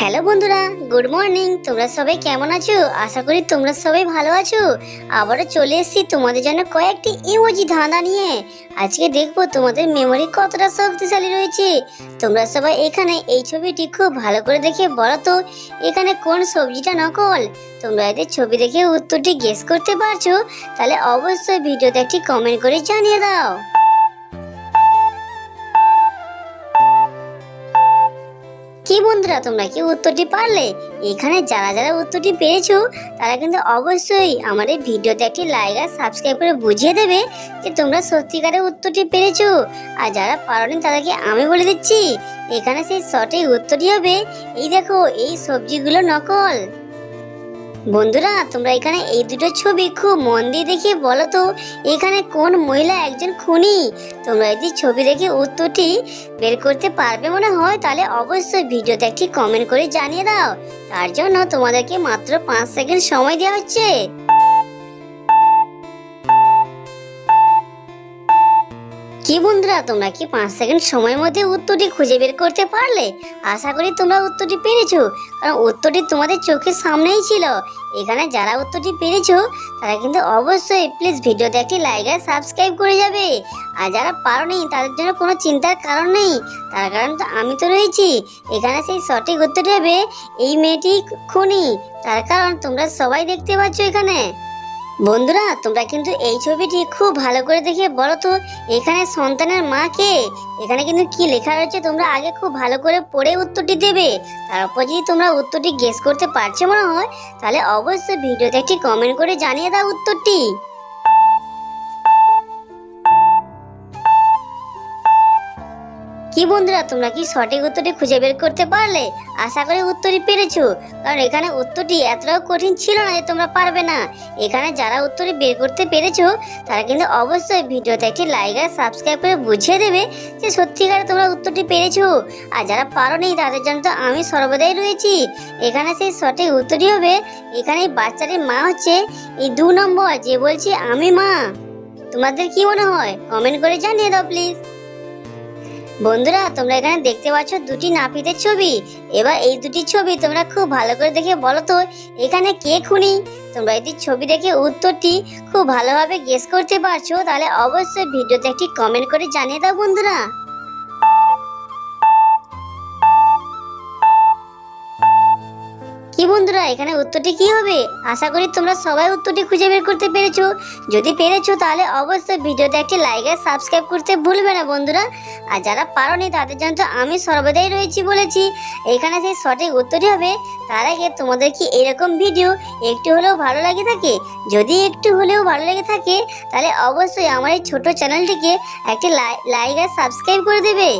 Hello বন্ধুরা good morning তোমরা সবাই কেমন আছো? আশা করি তোমরা সবাই ভালো আছো। আবারও চলে এসেছি তোমাদের জন্য কয়েকটি ইমোজি ধাঁধা নিয়ে। আজকে দেখব তোমাদের মেমোরি কতটা শক্তিশালী রয়েছে। তোমরা সবাই এখানে এই ছবিটি খুব ভালো করে দেখে বলো তো, এখানে কোন সবজিটা নকল? তোমরা এদের ছবি দেখে উত্তরটি গেস করতে পারছ? তাহলে অবশ্যই ভিডিওতে একটি কমেন্ট করে জানিয়ে দাও। বন্ধুরা, তোমরা কি উত্তরটি পারলে? এখানে যারা যারা উত্তরটি পেয়েছ, তারা কিন্তু অবশ্যই আমার এই ভিডিওতে একটি লাইক আর সাবস্ক্রাইব করে বুঝিয়ে দেবে যে তোমরা সত্যিকারের উত্তরটি পেরেছ। আর যারা পারোনি তাদেরকে আমি বলে দিচ্ছি? এখানে সেই সঠিক উত্তরটি হবে, এই দেখো, এই সবজিগুলো নকল। বন্ধুরা, তোমরা এখানে এই দুটো ছবি খুব মন দিয়ে দেখে বলো তো, এখানে কোন মহিলা একজন খুনি? তোমরা যদি ছবি দেখে উত্তরটি বের করতে পারবে মনে হয়, তাহলে অবশ্যই ভিডিওতে একটি কমেন্ট করে জানিয়ে দাও। তার জন্য তোমাদেরকে মাত্র পাঁচ সেকেন্ড সময় দেওয়া হচ্ছে। কি বন্ধুরা, তোমরা কি পাঁচ সেকেন্ড সময়ের মধ্যে উত্তরটি খুঁজে বের করতে পারলে? আশা করি তোমরা উত্তরটি পেরেছ। কারণ উত্তরটি তোমাদের চোখের সামনেই ছিল। এখানে যারা উত্তরটি পেরেছ, তারা কিন্তু অবশ্যই প্লিজ ভিডিওতে একটি লাইক আর সাবস্ক্রাইব করে যাবে। আর যারা পারো পারোনি, তাদের জন্য কোনো চিন্তার কারণ নেই। তার কারণ তো আমি তো রয়েছি। এখানে সেই সঠিক উত্তরটি হবে এই মেয়েটি খুনি। তার কারণ তোমরা সবাই দেখতে পাচ্ছ এখানে। বন্ধুরা, তোমরা কিন্তু এই ছবিটি খুব ভালো করে দেখে বলো তো, এখানে সন্তানের মা কে? এখানে কিন্তু কি লেখা রয়েছে? তোমরা আগে খুব ভালো করে পড়ে উত্তরটি দেবে। তারপর যদি তোমরা উত্তরটি গেস করতে পারছ মনে হয়, তাহলে অবশ্যই ভিডিওতে একটি কমেন্ট করে জানিয়ে দাও উত্তরটি। কি বন্ধুরা, তোমরা কি সঠিক উত্তরটি খুঁজে বের করতে পারলে? আশা করি উত্তরই পেরেছ। কারণ এখানে উত্তরটি এতটাও কঠিন ছিল না যে তোমরা পারবে না। এখানে যারা উত্তরটি বের করতে পেরেছ, তারা কিন্তু অবশ্যই ভিডিওতে একটি লাইক আর সাবস্ক্রাইব করে বুঝিয়ে দেবে যে সত্যিকারে তোমরা উত্তরটি পেরেছ। আর যারা পারো পারোনি, তাদের জন্য তো আমি সর্বদাই রয়েছি। এখানে সেই সঠিক উত্তরটি হবে এখানে এই বাচ্চাটির মা হচ্ছে এই দু নম্বর, যে বলছি, আমি মা। তোমাদের কি মনে হয়? কমেন্ট করে জানিয়ে দাও প্লিজ বন্ধুরা, তোমরা এখানে দেখতে পাচ্ছ দুটি নাপিতের ছবি। এবার এই দুটি ছবি তোমরা খুব ভালো করে দেখে বলো তো, এখানে কে খুনি? তোমরা এটি ছবি দেখে উত্তরটি খুব ভালোভাবে গেস করতে পারছ, তাহলে অবশ্যই ভিডিওতে একটি কমেন্ট করে জানিয়ে দাও বন্ধুরা। বন্ধুরা, এখানে উত্তরটি কি হবে? আশা করি তোমরা সবাই উত্তরটি খুঁজে বের করতে পেরেছ। যদি পেরেছ, তাহলে অবশ্যই ভিডিওতে একটি লাইক আর সাবস্ক্রাইব করতে ভুলবে না বন্ধুরা। আর যারা পারোনি, তাদের জন্য আমি সর্বদাই রয়েছি বলেছি। এখানে সেই সঠিক উত্তরই হবে, তার আগে তোমাদের কি এরকম ভিডিও একটু হলেও ভালো লাগে থাকে? যদি একটু হলেও ভালো লেগে থাকে, তাহলে অবশ্যই আমার এই ছোটো চ্যানেলটিকে একটি লাইক আর সাবস্ক্রাইব করে দেবে।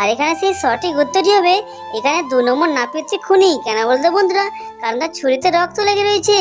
আর এখানে সেই সঠিক উত্তরটি হবে, এখানে দু নম্বর নাপিত হচ্ছে খুনি। কেন বলতো বন্ধুরা? কারণ তার ছুরিতে রক্ত লেগে রয়েছে।